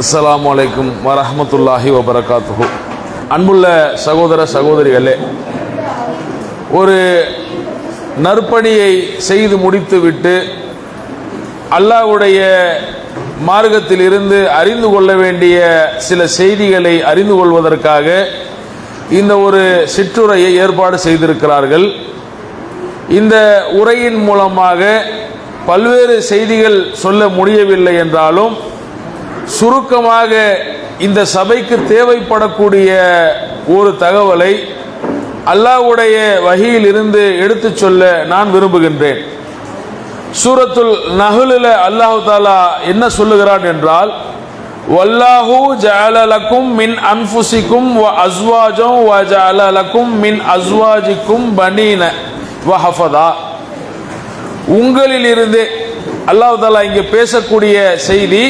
அஸ்லாம் அலைக்கும் வரஹ்மத்துல்லாஹி வபரகாத்து அன்புள்ள சகோதர சகோதரிகளே ஒரு நற்பணியை செய்து முடித்துவிட்டு அல்லாஹ்வுடைய மார்க்கத்தில் இருந்து அறிந்து கொள்ள வேண்டிய சில செய்திகளை அறிந்து கொள்வதற்காக இந்த ஒரு சிற்றுரையை ஏற்பாடு செய்திருக்கிறார்கள். இந்த உரையின் மூலமாக பல்வேறு செய்திகள் சொல்ல முடியவில்லை என்றாலும் சுருக்கமாக இந்த சபைக்கு தேவைப்படக்கூடிய ஒரு தகவலை அல்லாஹ்வுடைய வகையில் இருந்து எடுத்துச் சொல்ல நான் விரும்புகின்றேன். சூரத்துல் நகுலில் அல்லாஹு தாலா என்ன சொல்லுகிறான் என்றால் வல்லாஹு ஜலலக்கும் மின் அன்புசிக்கும் வ அஸ்வாஜம் வ ஜலலக்கும் மின் அஸ்வாஜிக்கும் பனீன வ ஹஃபதா. உங்களிலிருந்து அல்லாஹ் தாலா இங்கே பேசக்கூடிய செய்தி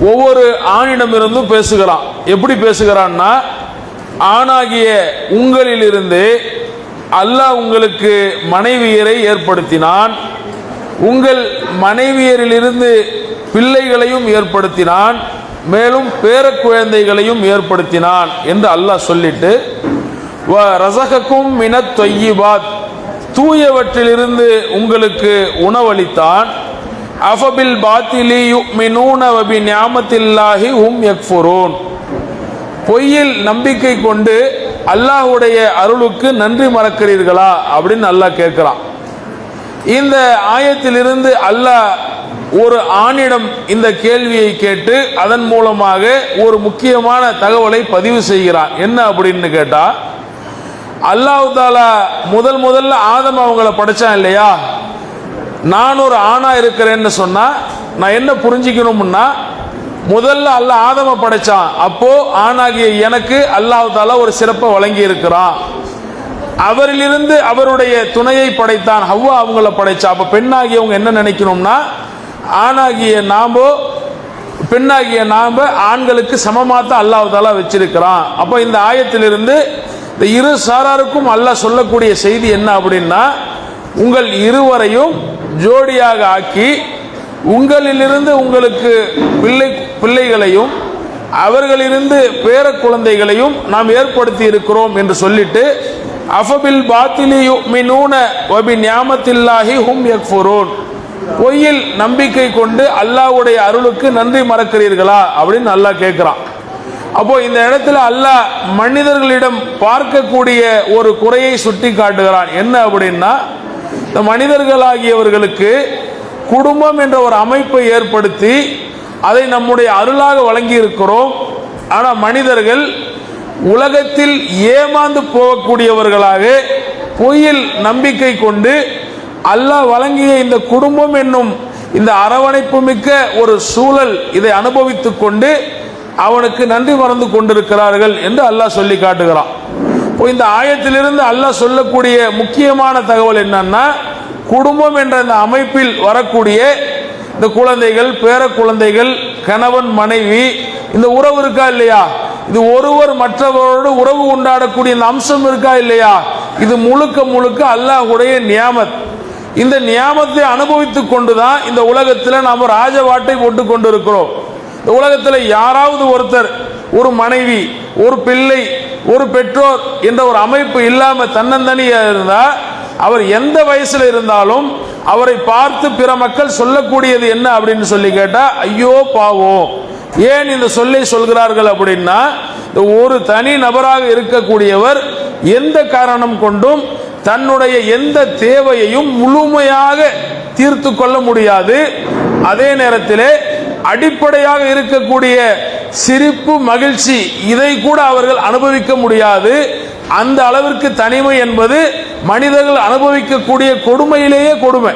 ஒவ்வொரு ஆணிடமிருந்தும் பேசுகிறான். எப்படி பேசுகிறான்னா ஆணாகிய உங்களிலிருந்து அல்லாஹ் உங்களுக்கு மனைவியரை ஏற்படுத்தினான். உங்கள் மனைவியரிலிருந்து பிள்ளைகளையும் ஏற்படுத்தினான். மேலும் பேர குழந்தைகளையும் ஏற்படுத்தினான் என்று அல்லாஹ் சொல்லிட்டு வ ரசகக்கும் மினத் தொய்யிபாத். தூயவற்றிலிருந்து உங்களுக்கு உணவளித்தான். அஃபபில் பாத்திலி யுமினூன வபி நியாமத்தில்லாஹி உம் எக்ஃபுரோன் பொய்யில் நம்பிக்கை கொண்டு அல்லாஹ்வுடைய அருளுக்கு நன்றி மறக்கிறீர்களா அப்படின்னு அல்லாஹ் கேட்கிறான். இந்த ஆயத்திலிருந்து அல்லாஹ் ஒரு ஆணிடம் இந்த கேள்வியை கேட்டு அதன் மூலமாக ஒரு முக்கியமான தகவலை பதிவு செய்கிறான். என்ன அப்படின்னு கேட்டா அல்லாஹ் தாலா முதல் முதல்ல ஆதம் அவங்கள படைச்சான் இல்லையா? நான் ஒரு ஆணா இருக்கிறேன்னு சொன்னா நான் என்ன புரிஞ்சுக்கணும்னா முதல்ல அல்ல ஆதம படைச்சான். அப்போ ஆணாகிய எனக்கு அல்லாஹால ஒரு சிறப்பை வழங்கி இருக்கிறான் அவரிலிருந்து அவருடைய துணையை படைத்தான். ஹவ்வா அவங்கள படைச்சா. அப்ப பெண்ணாகியவங்க என்ன நினைக்கணும்னா ஆணாகிய நாமோ பெண்ணாகிய நாம ஆண்களுக்கு சமமாத்தான் அல்லாஹ் தாலா வச்சிருக்கிறான். அப்போ இந்த ஆயத்திலிருந்து இந்த இரு சாராருக்கும் அல்லாஹ் சொல்லக்கூடிய செய்தி என்ன அப்படின்னா உங்கள் இருவரையும் ஜோடியாக ஆக்கி உங்களிலிருந்து உங்களுக்கு பிள்ளை பிள்ளைகளையும் அவர்களிலிருந்து பேர குழந்தைகளையும் நாம் ஏற்படுத்தி இருக்கிறோம் என்று சொல்லிட்டு அஃபபில் பாத்திலி யுமினூன வபி நியாமத்தில்லாஹி ஹும் யக்ஃபுரூன். பொய்யில் நம்பிக்கை கொண்டு அல்லாஹ்வுடைய அருளுக்கு நன்றி மறக்கிறீர்களா அப்படின்னு அல்லாஹ் கேட்குறான். அப்போ இந்த இடத்துல அல்லாஹ் மனிதர்களிடம் பார்க்கக்கூடிய ஒரு குறையை சுட்டி காட்டுகிறான் என்ன அப்படின்னா இந்த மனிதர்களாகியவர்களுக்கு குடும்பம் என்ற ஒரு அமைப்பை ஏற்படுத்தி அதை நம்முடைய அருளாக வழங்கி இருக்கிறோம் ஆனால் மனிதர்கள் உலகத்தில் ஏமாந்து போகக்கூடியவர்களாக பொய்யில் நம்பிக்கை கொண்டு அல்லாஹ் வழங்கிய இந்த குடும்பம் என்னும் இந்த அரவணைப்பு மிக்க ஒரு சூழல் இதை அனுபவித்துக் கொண்டு அவனுக்கு நன்றி மறந்து கொண்டிருக்கிறார்கள் என்று அல்லாஹ் சொல்லி காட்டுகிறான். இந்த ஆயத்திலிருந்து அல்லாஹ் சொல்லக்கூடிய முக்கியமான தகவல் என்னன்னா குடும்பம் என்ற இந்த அமைப்பில் வரக்கூடிய இந்த குழந்தைகள் பேர குழந்தைகள் கணவன் மனைவி இந்த உறவு இருக்கா இல்லையா? இது ஒருவர் மற்றவரோடு உறவு கொண்டாடக்கூடிய இந்த அம்சம் இருக்கா இல்லையா? இது முழுக்க முழுக்க அல்லாஹுடைய நியாமத். இந்த நியாமத்தை அனுபவித்துக் கொண்டுதான் இந்த உலகத்தில் நாம் ராஜவாட்டை போட்டு கொண்டிருக்கிறோம். இந்த உலகத்தில் யாராவது ஒருத்தர் ஒரு மனைவி ஒரு பிள்ளை ஒரு பெற்றோர் என்ற ஒரு அமைப்பு இல்லாம தன்னந்தனியா இருந்தா அவர் எந்த வயசுல இருந்தாலும் அவரை பார்த்து பிற மக்கள் சொல்லக்கூடியது என்ன அப்படின்னு சொல்லி கேட்டா ஐயோ பாவம். ஏன் இந்த சொல்லை சொல்கிறார்கள்? அப்படின்னா ஒரு தனி நபராக இருக்கக்கூடியவர் எந்த காரணம் கொண்டும் தன்னுடைய எந்த தேவையையும் முழுமையாக தீர்த்து கொள்ள முடியாது. அதே நேரத்திலே அடிப்படையாக இருக்கக்கூடிய சிரிப்பு மகிழ்ச்சி இதை கூட அவர்கள் அனுபவிக்க முடியாது. அந்த அளவிற்கு தனிமை என்பது மனிதர்கள் அனுபவிக்கக்கூடிய கொடுமையிலேயே கொடுமை.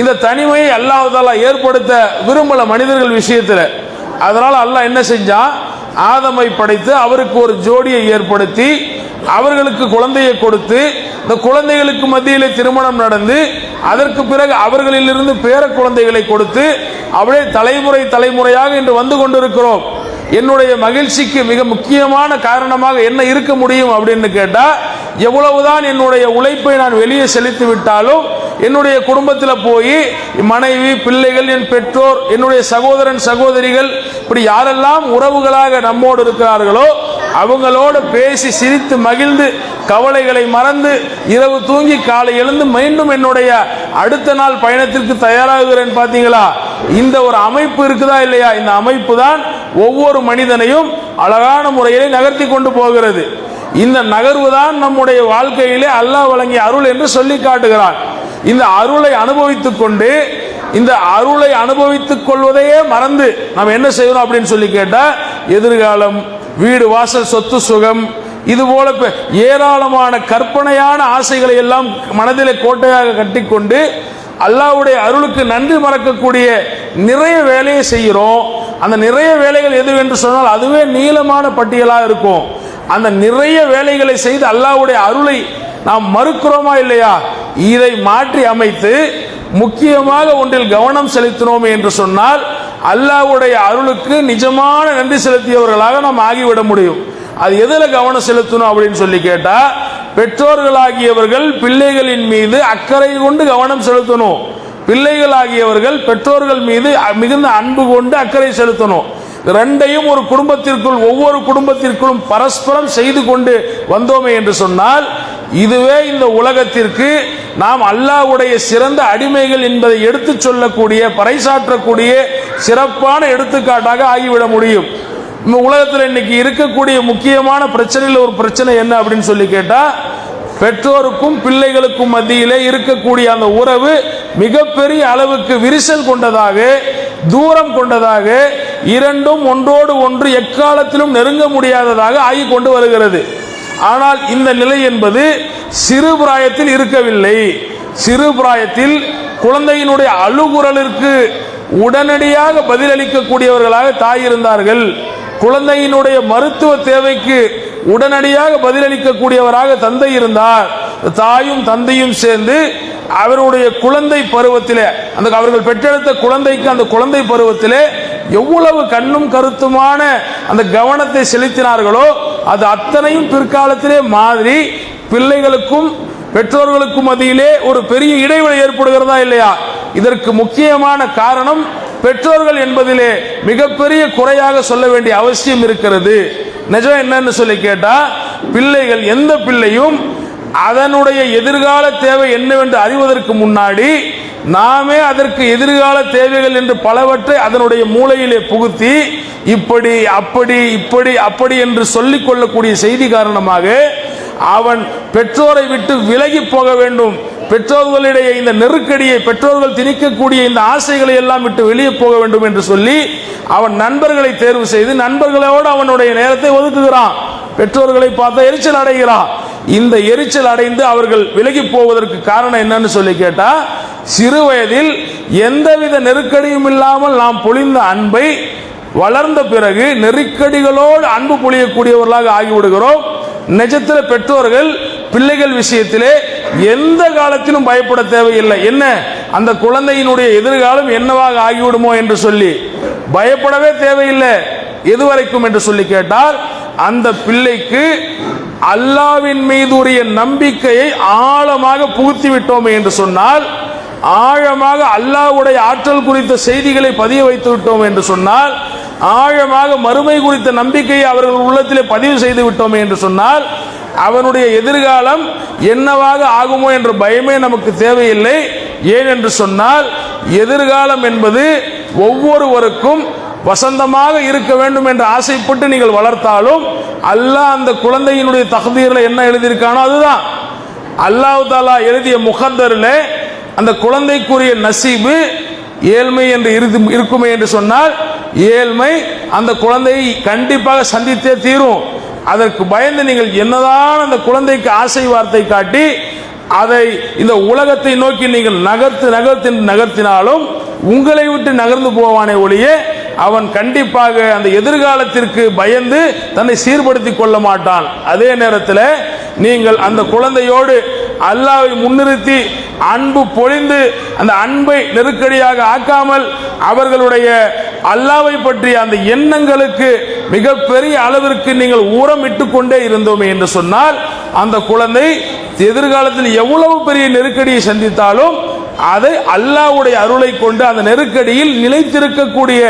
இந்த தனிமையை அல்லாஹால ஏற்படுத்த விரும்பல மனிதர்கள் விஷயத்தில். அதனால அல்லாஹ் என்ன செஞ்சான் ஆதமை படைத்து அவருக்கு ஒரு ஜோடியை ஏற்படுத்தி அவர்களுக்கு குழந்தையை கொடுத்து இந்த குழந்தைகளுக்கு மத்தியிலே திருமணம் நடந்து அதற்கு பிறகு அவர்களிலிருந்து பேர குழந்தைகளை கொடுத்து அப்படியே தலைமுறை தலைமுறையாக இன்று வந்து கொண்டிருக்கிறோம். என்னுடைய மகிழ்ச்சிக்கு மிக முக்கியமான காரணமாக என்ன இருக்க முடியும் அப்படின்னு கேட்டால் எவ்வளவுதான் என்னுடைய உழைப்பை நான் வெளியே செலுத்தி விட்டாலும் என்னுடைய குடும்பத்தில் போய் மனைவி பிள்ளைகள் என் பெற்றோர் என்னுடைய சகோதரன் சகோதரிகள் இப்படி யாரெல்லாம் உறவுகளாக நம்மோடு இருக்கிறார்களோ அவங்களோட பேசி சிரித்து மகிழ்ந்து கவலைகளை மறந்து இரவு தூங்கி காலை எழுந்து மீண்டும் என்னுடைய அடுத்த நாள் பயணத்திற்கு தயாராகிறேன் பார்த்தீங்களா இந்த ஒரு அமைப்பு இருக்குதா இல்லையா? இந்த அமைப்பு தான் ஒவ்வொரு மனிதனையும் அழகான முறையிலே நகர்த்தி கொண்டு போகிறது. இந்த நகர்வு தான் நம்முடைய வாழ்க்கையிலே அல்லாஹ் வழங்கிய அருள் என்று சொல்லி காட்டுகிறான். இந்த அருளை அனுபவித்துக் கொண்டு இந்த அருளை அனுபவித்துக் கொள்வதையே மறந்து நாம் என்ன செய்யணும் அப்படின்னு சொல்லி கேட்டா எதிர்காலம் வீடு வாசல் சொத்து சுகம் இது போல ஏராளமான கற்பனையான ஆசைகளை எல்லாம் மனதிலே கோட்டையாக கட்டிக்கொண்டு அல்லாவுடைய அருளுக்கு நன்றி மறக்கக்கூடிய நிறைய வேலையை செய்கிறோம். அந்த நிறைய வேலைகள் எது என்று சொன்னால் அதுவே நீளமான பட்டியலாக இருக்கும். அந்த நிறைய வேலைகளை செய்து அல்லாவுடைய அருளை நாம் மறுக்கிறோமா இல்லையா? இதை மாற்றி அமைத்து முக்கியமாக ஒன்றில் கவனம் செலுத்தினோம் என்று சொன்னால் அல்லாஹ்வுடைய அருளுக்கு நிஜமான நன்றி செலுத்தியவர்களாக நாம் ஆகிவிட முடியும். அது எதில் கவனம் செலுத்தணும் அப்படின்னு சொல்லி கேட்டால் பெற்றோர்களாகியவர்கள் பிள்ளைகளின் மீது அக்கறை கொண்டு கவனம் செலுத்தணும். பிள்ளைகளாகியவர்கள் பெற்றோர்கள் மீது மிகுந்த அன்பு கொண்டு அக்கறை செலுத்தணும். ரெண்டையும் ஒரு குடும்பத்திற்குள் ஒவ்வொரு குடும்பத்திற்குள்ளும் பரஸ்பரம் செய்து கொண்டு வந்தோமே என்று சொன்னால் இதுவே இந்த உலகத்திற்கு நாம் அல்லாஹ்வுடைய சிறந்த அடிமைகள் என்பதை எடுத்துச் சொல்லக்கூடிய பறைசாற்றக்கூடிய சிறப்பான எடுத்துக்காட்டாக ஆகிவிட முடியும். உலகத்தில் இன்னைக்கு இருக்கக்கூடிய முக்கியமான பிரச்சனையில் ஒரு பிரச்சனை என்ன அப்படின்னு சொல்லி கேட்டால் பெற்றோருக்கும் பிள்ளைகளுக்கும் மத்தியிலே இருக்கக்கூடிய அந்த உறவு மிகப்பெரிய அளவுக்கு விரிசல் கொண்டதாக தூரம் கொண்டதாக இரண்டும் ஒன்றோடு ஒன்று எக்காலத்திலும் நெருங்க முடியாததாக ஆகி கொண்டு வருகிறது. ஆனால் இந்த நிலை என்பது சிறு பிராயத்தில் இருக்கவில்லை. சிறு பிராயத்தில் குழந்தையினுடைய அழுகுரலிற்கு உடனடியாக பதிலளிக்கக்கூடியவர்களாக தாய் இருந்தார்கள். குழந்தையினுடைய மருத்துவ தேவைக்கு உடனடியாக பதிலளிக்கக்கூடியவராக தந்தை இருந்தார். தாயும் தந்தையும் சேர்ந்து அவருடைய குழந்தை பருவத்திலே அந்த அவர்கள் பெற்றெடுத்த குழந்தைக்கு அந்த குழந்தை பருவத்திலே எவ்வளவு கண்ணும் கருத்துமான அந்த கவனத்தை செலுத்தினார்களோ அது அத்தனையும் பிற்காலத்திலே மாதிரி பிள்ளைகளுக்கும் பெற்றோர்களுக்கும் மத்தியிலே ஒரு பெரிய இடைவெளி ஏற்படுகிறதா இல்லையா? இதற்கு முக்கியமான காரணம் பெற்றோர்கள் என்பதிலே மிகப்பெரிய குறையாக சொல்ல வேண்டிய அவசியம் இருக்கிறது. நிஜம் என்னன்னு சொல்லி கேட்டா பிள்ளைகள் எந்த பிள்ளையும் அதனுடைய எதிர்கால தேவை என்னவென்று அறிவதற்கு முன்னாடி நாமே அதற்கு எதிர்கால தேவைகள் என்று பலவற்றை அதனுடைய மூளையிலே புகுத்தி இப்படி அப்படி இப்படி அப்படி என்று சொல்லிக் கொள்ளக்கூடிய செய்தி காரணமாக அவன் பெற்றோரை விட்டு விலகி போக வேண்டும். பெற்றோர்களிடையே இந்த நெருக்கடியை பெற்றோர்கள் திணிக்கக்கூடிய இந்த ஆசைகளை எல்லாம் விட்டு வெளியே போக வேண்டும் என்று சொல்லி அவன் நண்பர்களை தேர்வு செய்து நண்பர்களோடு அவனுடைய நேரத்தை ஒதுக்குகிறான். பெற்றோர்களை பார்த்தா எரிச்சல் அடைகிறான். இந்த எரிச்சல் அடைந்து அவர்கள் விலகி போவதற்கு காரணம் என்னன்னு சொல்லி கேட்டா சிறு வயதில் எந்தவித நெருக்கடியும் இல்லாமல் நாம் பொழிந்த அன்பை வளர்ந்த பிறகு நெருக்கடிகளோடு அன்பு பொழியக்கூடியவர்களாக ஆகிவிடுகிறோம். நிஜத்தில் பெற்றோர்கள் பிள்ளைகள் விஷயத்திலே எந்த காலத்திலும் பயப்பட தேவையில்லை. என்ன? அந்த குழந்தையினுடைய எதிர்காலம் என்னவாக ஆகிவிடுமோ என்று சொல்லி. பயப்படவே தேவையில்லை. எதுவரைக்கும் என்று சொல்லி கேட்டால் அந்த பிள்ளைக்கு அல்லாவின் மீது உரிய நம்பிக்கையை ஆழமாக புகுத்தி விட்டோமே என்று சொன்னால் ஆழமாக அல்லாஹ்வுடைய ஆற்றல் குறித்த செய்திகளை பதிய வைத்து விட்டோம் என்று சொன்னால் ஆழமாக மறுமை குறித்த நம்பிக்கையை அவர்கள் உள்ளத்திலே பதிவு செய்து விட்டோமே என்று சொன்னால் அவனுடைய எதிர்காலம் என்னவாக ஆகுமோ என்ற பயமே நமக்கு தேவையில்லை. ஏன் என்று சொன்னால் எதிர்காலம் என்பது ஒவ்வொருவருக்கும் வசந்தமாக இருக்க வேண்டும் என்று ஆசைப்பட்டு நீங்கள் வளர்த்தாலும் அல்லாஹ் அந்த குழந்தையினுடைய தகுதியில் என்ன எழுதியிருக்கானோ அதுதான். அல்லாஹ் தாலா எழுதிய முகந்தரில் அந்த குழந்தைக்குரிய நசீபு ஏழ்மை என்று இருக்குமே என்று சொன்னால் ஏழ்மை அந்த குழந்தையை கண்டிப்பாக சந்தித்தே தீரும். அதற்கு பயந்து நீங்கள் என்னதான் அந்த குழந்தைக்கு ஆசை வார்த்தை காட்டி அதை இந்த உலகத்தை நோக்கி நீங்கள் நகர்த்து நகர்த்து நகர்த்தினாலும் உங்களை விட்டு நகர்ந்து போவானே ஒழிய அவன் கண்டிப்பாக அந்த எதிர்காலத்திற்கு பயந்து தன்னை சீர்படுத்திக் கொள்ள மாட்டான். அதே நேரத்தில் நீங்கள் அந்த குழந்தையோடு அல்லாவை முன்னிறுத்தி அன்பு பொழிந்து அந்த அன்பை நெருக்கடியாக ஆக்காமல் அவர்களுடைய அல்லாவை பற்றிய அந்த எண்ணங்களுக்கு மிகப்பெரிய அளவிற்கு நீங்கள் ஊரம் கொண்டே இருந்தோமே என்று சொன்னால் அந்த குழந்தை எதிர்காலத்தில் எவ்வளவு பெரிய நெருக்கடியை சந்தித்தாலும் அதை அல்லாஹ்வுடைய அருளை கொண்டு அந்த நெருக்கடியில் நிலைத்திருக்கக்கூடிய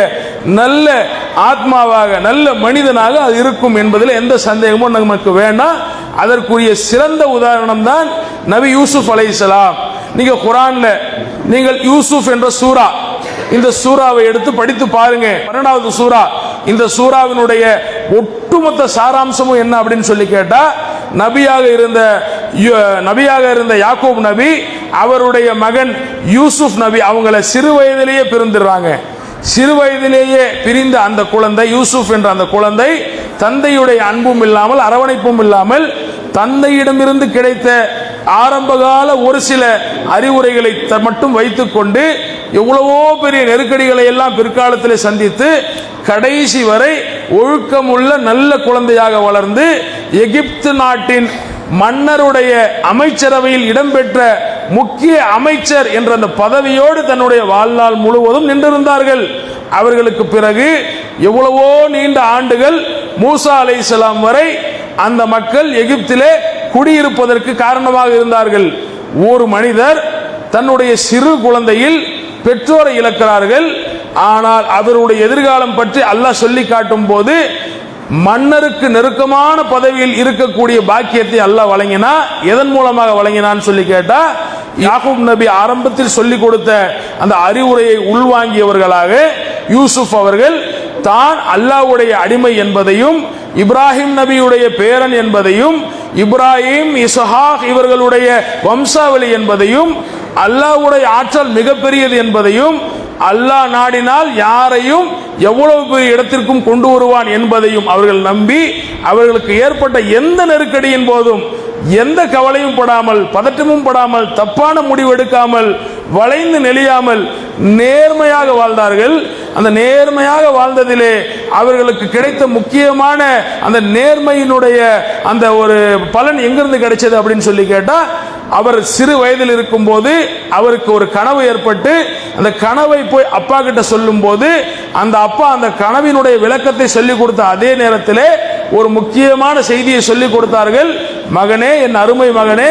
நல்ல ஆத்மாவாக நல்ல மனிதனாக அது இருக்கும் என்பதில் எந்த சந்தேகமும் நமக்கு வேண்டாம். அதற்குரிய சிறந்த உதாரணம் தான் நபி யூசுப் அலைஹிஸ்ஸலாம் நீங்க குரான்ல நீங்கள் யூசுப் என்ற சூரா இந்த சூறாவை எடுத்து படித்து பாருங்க. பன்னெண்டாவது சூரா இந்த சூறாவினுடைய ஒட்டுமொத்த சாராம்சமும் என்ன அப்படின்னு சொல்லி கேட்டா நபியாக இருந்த நபியாக இருந்த யாக்கூப் நபி அவருடைய மகன் யூசுப் நபி அவங்கள சிறு வயதிலேயே பிரிந்துடுறாங்க. சிறு வயதிலேயே பிரிந்த அந்த குழந்தை யூசுப் என்ற அந்த குழந்தை தந்தையுடைய அன்பும் இல்லாமல் அரவணைப்பும் இல்லாமல் தந்தையிடமிருந்து கிடைத்த ஆரம்பகால ஒரு சில அறிவுரைகளை த- மட்டும் வைத்துக்கொண்டு எவ்வளவோ பெரிய நெருக்கடிகளை எல்லாம் பிற்காலத்தில் சந்தித்து கடைசி வரை ஒழுக்கமுள்ள நல்ல குழந்தையாக வளர்ந்து எகிப்து நாட்டின் மன்னருடைய அமைச்சரவையில் இடம்பெற்ற முக்கிய அமைச்சர் என்ற அந்த பதவியோடு தன்னுடைய வாழ்நாள் முழுவதும் நின்றிருந்தார்கள். அவர்களுக்கு பிறகு எவ்வளவோ நீண்ட ஆண்டுகள் மூசா அலை வரை அந்த மக்கள் எகிப்திலே குடியிருப்பதற்கு காரணமாக இருந்தார்கள். ஒரு மனிதர் தன்னுடைய சிறு குழந்தையில் பெற்றோரை இழக்கிறார்கள். ஆனால் அவருடைய எதிர்காலம் பற்றி அல்லாஹ் சொல்லி காட்டும் போது மன்னருக்கு நெருக்கமான பதவியில் இருக்கக்கூடிய பாக்கியத்தை அல்லாஹ் வழங்கினா எதன் மூலமாக வழங்கினான்னு சொல்லி கேட்டா யாகூப் நபி ஆரம்பத்தில் சொல்லிக் கொடுத்த அந்த அறிவுரையை உள்வாங்கியவர்களாக யூசுப் அவர்கள் தான் அல்லாஹ்வுடைய அடிமை என்பதையும் இப்ராஹிம் நபியுடைய பேரன் என்பதையும் இப்ராஹிம் இசஹாக் இவர்களுடைய வம்சாவளி என்பதையும் அல்லாஹ்வுடைய ஆற்றல் மிகப்பெரியது என்பதையும் அல்லாஹ் நாடினால் யாரையும் எவ்வளவு பெரிய இடத்திற்கும் கொண்டு வருவான் என்பதையும் அவர்கள் நம்பி அவர்களுக்கு ஏற்பட்ட எந்த நெருக்கடியின் போதும் எந்த கவலையும் படாமல் பதட்டமும் படாமல் தப்பான முடிவு எடுக்காமல் வளைந்து நெளியாமல் நேர்மையாக வாழ்ந்தார்கள். அந்த நேர்மையாக வாழ்ந்ததிலே அவர்களுக்கு கிடைத்த முக்கியமான அந்த நேர்மையினுடைய அந்த ஒரு பலன் எங்கிருந்து கிடைச்சது அப்படின்னு சொல்லி கேட்டா அவர் சிறு வயதில் இருக்கும்போது அவருக்கு ஒரு கனவு ஏற்பட்டு அந்த கனவை போய் அப்பா கிட்ட சொல்லும்போது அந்த அப்பா அந்த கனவினுடைய விளக்கத்தை சொல்லி கொடுத்த அதே நேரத்திலே ஒரு முக்கியமான செய்தியை சொல்லிக் கொடுத்தார்கள். மகனே என் அருமை மகனே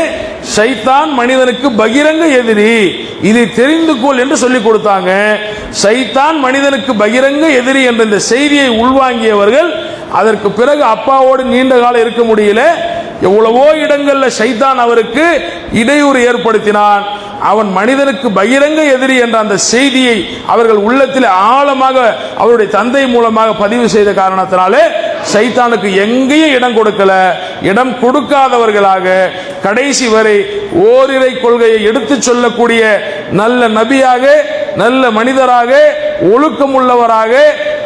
சைத்தான் மனிதனுக்கு பகிரங்க எதிரி. இதை தெரிந்து கொள் என்று சொல்லிக் கொடுத்தாங்க. சைத்தான் மனிதனுக்கு பகிரங்க எதிரி என்ற இந்த செய்தியை உள்வாங்கியவர்கள் அதற்கு பிறகு அப்பாவோடு நீண்ட காலம் இருக்க முடியல. எவ்வளவோ இடங்கள்ல சைத்தான் அவருக்கு இடையூறு ஏற்படுத்தினான். அவன் மனிதனுக்கு பகிரங்க எதிரி என்ற அந்த செய்தியை அவர்கள் உள்ளத்தில் ஆழமாக அவருடைய தந்தை மூலமாக பதிவு செய்த காரணத்தினாலே சைத்தானுக்கு எங்கேயும் இடம் கொடுக்கல. இடம் கொடுக்காதவர்களாக கடைசி வரை ஓரிரை கொள்கையை எடுத்துச் சொல்லக்கூடிய நல்ல நபியாக நல்ல மனிதராக ஒழுக்கம் உள்ளவராக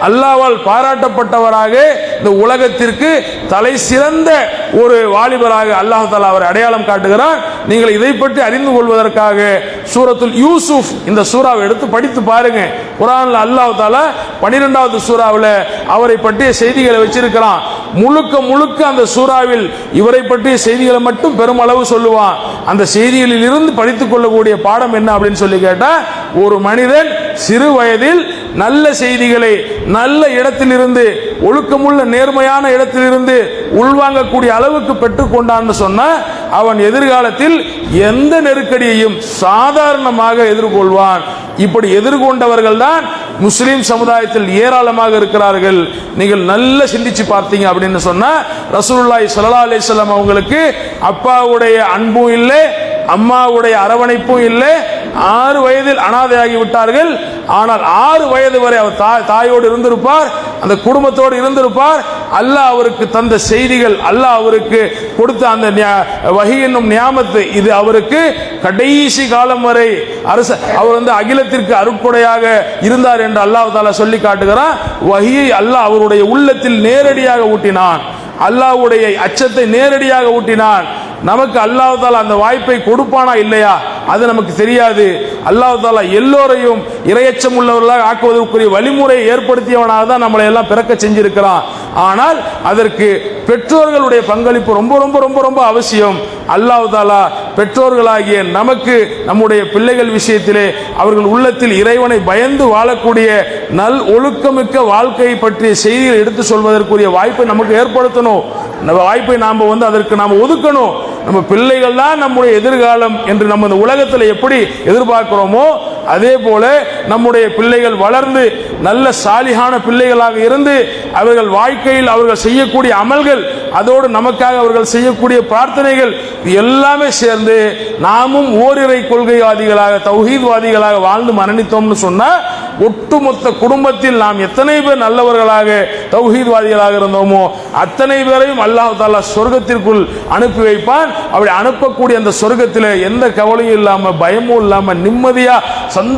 அல்லாவால் பாராட்டப்பட்டவராக இந்த உலகத்திற்கு தலை சிறந்த ஒரு வாலிபராக அல்லாஹ் தாலா அவரை அடையாளம் காட்டுகிறான் நீங்கள் இதை பற்றி அறிந்து கொள்வதற்காக சூரத்துல் யூசுப் இந்த சூறாவை எடுத்து படித்து பாருங்க. குரான்ல அல்லாஹ் தாலா பனிரெண்டாவது சூறாவில் அவரை பற்றிய செய்திகளை வச்சிருக்கிறான். முழுக்க முழுக்க அந்த சூறாவில் இவரை பற்றிய செய்திகளை மட்டும் பெருமளவு சொல்லுவான். அந்த செய்திகளில் இருந்து படித்துக் கொள்ளக்கூடிய பாடம் என்ன அப்படின்னு சொல்லி கேட்டா ஒரு மனிதன் சிறு வயதில் நல்ல செய்திகளை நல்ல இடத்திலிருந்து ஒழுக்கமுள்ள நேர்மையான இடத்திலிருந்து உள்வாங்கக்கூடிய அளவுக்கு பெற்றுக்கொண்டான்னு சொன்ன அவன் எதிர்காலத்தில் எந்த நெருக்கடியையும் சாதாரணமாக எதிர்கொள்வான். இப்படி எதிர்கொண்டவர்கள் தான் முஸ்லீம் சமுதாயத்தில் ஏராளமாக இருக்கிறார்கள். நீங்கள் நல்ல சிந்திச்சு பார்த்தீங்க அப்படின்னு சொன்னா ரசூல்லாய் சல்லா அலிஸ்லாம் அவங்களுக்கு அப்பாவுடைய அன்பும் இல்லை அம்மாவுடைய அரவணைப்பும் இல்லை ஆறு வயதில் அனாதையாகி விட்டார்கள். ஆனால் ஆறு வயது வரை அவர் தாய் தாயோடு இருந்திருப்பார். அந்த குடும்பத்தோடு இருந்திருப்பார். அல்லாஹ் அவருக்கு தந்த செய்திகள் அல்லாஹ் அவருக்கு கொடுத்த அந்த வகி என்னும் நியாமத்து இது அவருக்கு கடைசி காலம் வரை அரச அவர் வந்து அகிலத்திற்கு அருட்கொடையாக இருந்தார் என்று அல்லாஹ் தாலா சொல்லி காட்டுகிறான். வகியை அல்லாஹ் அவருடைய உள்ளத்தில் நேரடியாக ஊட்டினான். அல்லாஹ்வுடைய அச்சத்தை நேரடியாக ஊட்டினான். நமக்கு அல்லாஹ் தாலா அந்த வாய்ப்பை கொடுப்பானா இல்லையா? அது நமக்கு தெரியாது. அல்லாஹால எல்லோரையும் இரையச்சம் உள்ளவர்களாக ஆக்குவதற்குரிய வழிமுறையை ஏற்படுத்தியவனாக தான் நம்மளை எல்லாம் பிறக்க செஞ்சிருக்கிறான். ஆனால் அதற்கு பெற்றோர்களுடைய பங்களிப்பு ரொம்ப ரொம்ப ரொம்ப ரொம்ப அவசியம். அல்லாஹ் தாலா பெற்றோர்களாகிய நமக்கு நம்முடைய பிள்ளைகள் விஷயத்திலே அவர்கள் உள்ளத்தில் இறைவனை பயந்து வாழக்கூடிய நல் ஒழுக்கமிக்க வாழ்க்கையை பற்றிய செய்திகளை எடுத்து சொல்வதற்குரிய வாய்ப்பை நமக்கு ஏற்படுத்தணும். வாய்ப்பை நாம் வந்து அதற்கு நாம் ஒதுக்கணும். நம்ம பிள்ளைகள் தான் நம்முடைய எதிர்காலம் என்று நம்ம இந்த உலகத்தில் எப்படி எதிர்பார்க்கிறோமோ அதே போல நம்முடைய பிள்ளைகள் வளர்ந்து நல்ல சாலிகான பிள்ளைகளாக இருந்து அவர்கள் வாழ்க்கையில் அவர்கள் செய்யக்கூடிய அமல்கள் அதோடு நமக்காக அவர்கள் செய்யக்கூடிய பிரார்த்தனைகள் இது எல்லாமே சேர்ந்து நாமும் ஓரிரை கொள்கைவாதிகளாக தௌஹீத்வாதிகளாக வாழ்ந்து மரணித்தோம்னு சொன்னா ஒட்டுமொத்த குடும்பத்தில் நாம் எத்தனை பேர் நல்லவர்களாக தௌஹீத்வாதிகளாக இருந்தோமோ அத்தனை பேரையும் அல்லாஹ் தாலா சொர்க்கத்திற்குள் அனுப்பி வைப்பான். அப்படி அனுப்பக்கூடிய அந்த சொர்க்கத்தில் எந்த கவலையும் இல்லாம பயமும் இல்லாம நிம்மதியா சந்தோஷமான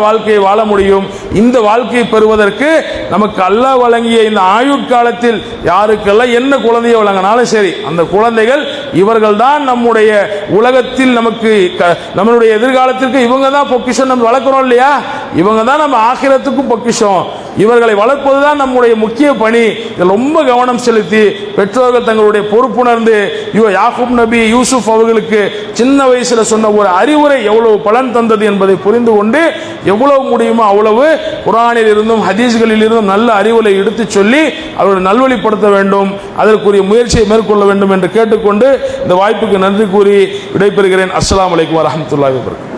வாழ்க்கையை வாழ முடியும். இந்த வாழ்க்கையை பெறுவதற்கு நமக்கு அல்லாஹ் வழங்கிய இந்த ஆயுட்காலத்தில் யாருக்கெல்லாம் என்ன குழந்தையை வழங்கினாலும் சரி அந்த குழந்தைகள் இவர்கள் தான் நம்முடைய உலகத்தில் நமக்கு க- நம்மளுடைய எதிர்காலத்திற்கு இவங்க தான் பொக்கிஷன் நம்ம வளர்க்குறோம் இல்லையா? இவங்க தான் நம்ம ஆகிரத்துக்கும் பொக்கிஷம். இவர்களை வளர்ப்பது தான் நம்முடைய முக்கிய பணி. இதில் ரொம்ப கவனம் செலுத்தி பெற்றோர்கள் தங்களுடைய பொறுப்புணர்ந்து யோ யாகூப் நபி யூசுப் அவர்களுக்கு சின்ன வயசுல சொன்ன ஒரு அறிவுரை எவ்வளவு பலன் தந்தது என்பதை புரிந்து கொண்டு எவ்வளவு முடியுமோ அவ்வளவு குரானில் இருந்தும் ஹதீஸ்களில் இருந்தும் நல்ல அறிவுரை எடுத்து சொல்லி அவர்களை நல்வழிப்படுத்த வேண்டும். அதற்குரிய முயற்சியை மேற்கொள்ள வேண்டும் என்று கேட்டுக்கொண்டு இந்த வாய்ப்புக்கு நன்றி கூறி விடைபெறுகிறேன். அஸ்லாம் வலைக்கம் வரமத்துல்லாஹ் வபரகாத்துஹு